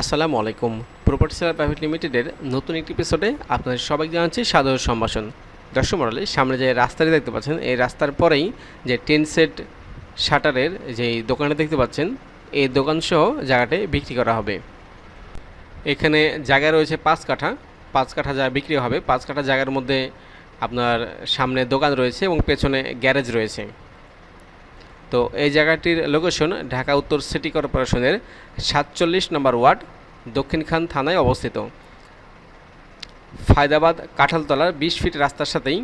আসসালামু আলাইকুম। Property seller private লিমিটেডের নতুন একটি এপিসোডে আপনাদের সবাই জানাচ্ছি সাদর সম্ভাষণ। দর্শক মডেলে সামনে যে রাস্তাটি দেখতে পাচ্ছেন, এই রাস্তার পরেই যে টেন সেট শাটারের যে দোকানটা দেখতে পাচ্ছেন, এই দোকানসহ জায়গাটি বিক্রি করা হবে। এখানে জায়গা রয়েছে পাঁচ কাঠা। পাঁচ কাঠা যা বিক্রি হবে, পাঁচ কাঠা জায়গার মধ্যে আপনার সামনে দোকান রয়েছে এবং পেছনে গ্যারেজ রয়েছে। তো এই জায়গাটির লোকেশন ঢাকা উত্তর সিটি কর্পোরেশনের সাতচল্লিশ নম্বর ওয়ার্ড দক্ষিণখান থানায় অবস্থিত। ফায়দাবাদ কাঁঠালতলার বিশ ফিট রাস্তার সাথেই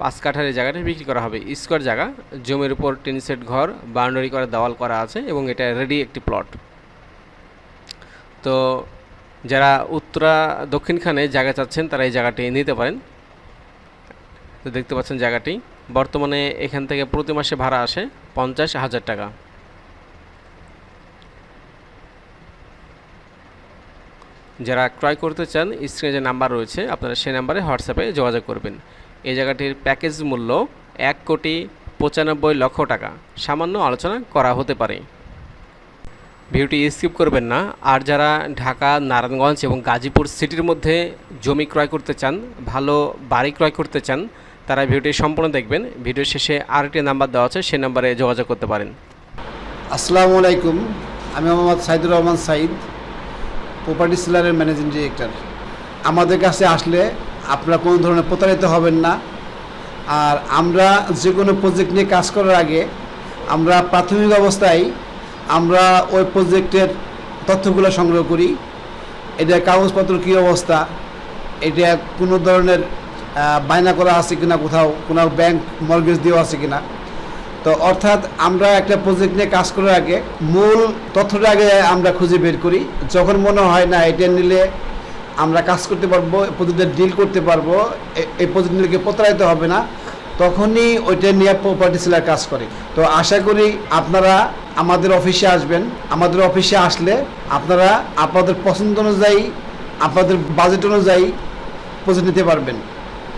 পাঁচ কাঠার এই জায়গাটি বিক্রি করা হবে। স্কোয়ার জায়গা, জমির উপর টিন সেট ঘর, বাউন্ডারি করে দেওয়াল করা আছে এবং এটা রেডি একটি প্লট তো যারা উত্তরা দক্ষিণখানে জায়গা চাচ্ছেন তারা এই জায়গাটি নিতে পারেন। তো দেখতে পাচ্ছেন জায়গাটি। বর্তমানে এখান থেকে প্রতি মাসে ভাড়া আসে পঞ্চাশ হাজার টাকা। যারা ক্রয় করতে চান, স্ক্রিনে যে নাম্বার রয়েছে, আপনারা সেই নাম্বারে হোয়াটসঅ্যাপে যোগাযোগ করবেন। এই জায়গাটির প্যাকেজ মূল্য এক কোটি পঁচানব্বই লক্ষ টাকা। সামান্য আলোচনা করা হতে পারে। ভিডিওটি স্কিপ করবেন না। আর যারা ঢাকা, নারায়ণগঞ্জ এবং গাজীপুর সিটির মধ্যে জমি ক্রয় করতে চান, ভালো বাড়ি ক্রয় করতে চান তারা ভিডিওটি সম্পূর্ণ দেখবেন। ভিডিও শেষে আরেকটি নাম্বার দেওয়া আছে, সেই নাম্বারে যোগাযোগ করতে পারেন। আসসালামু আলাইকুম। আমি মোহাম্মদ সাইদুর রহমান সাইদ প্রপার্টি সেলারের ম্যানেজিং ডিরেক্টর আমাদের কাছে আসলে আপনারা কোনো ধরনের প্রতারিত হবেন না। আর আমরা যে কোনো প্রজেক্ট নিয়ে কাজ করার আগে আমরা প্রাথমিক অবস্থায় আমরা ওই প্রজেক্টের তথ্যগুলো সংগ্রহ করি। এটা কাগজপত্র কী অবস্থা? এটা কোনো ধরনের বায়না করা আছে কিনা কোথাও কোনো ব্যাংক মর্গেজ দেওয়া আছে কিনা। তো অর্থাৎ আমরা একটা প্রজেক্ট নিয়ে কাজ করার আগে মূল তথ্যটা আগে আমরা খুঁজে বের করি। যখন মনে হয় না এটা নিলে আমরা কাজ করতে পারব প্রজেক্টে ডিল করতে পারব এই প্রজেক্ট নিলে প্রতারিত হবে না? তখনই ওইটা নিয়ে প্রপার্টি সেলার কাজ করে। তো আশা করি আপনারা আমাদের অফিসে আসবেন। আমাদের অফিসে আসলে আপনারা আপনাদের পছন্দ অনুযায়ী, আপনাদের বাজেট অনুযায়ী প্রজেক্ট নিতে পারবেন।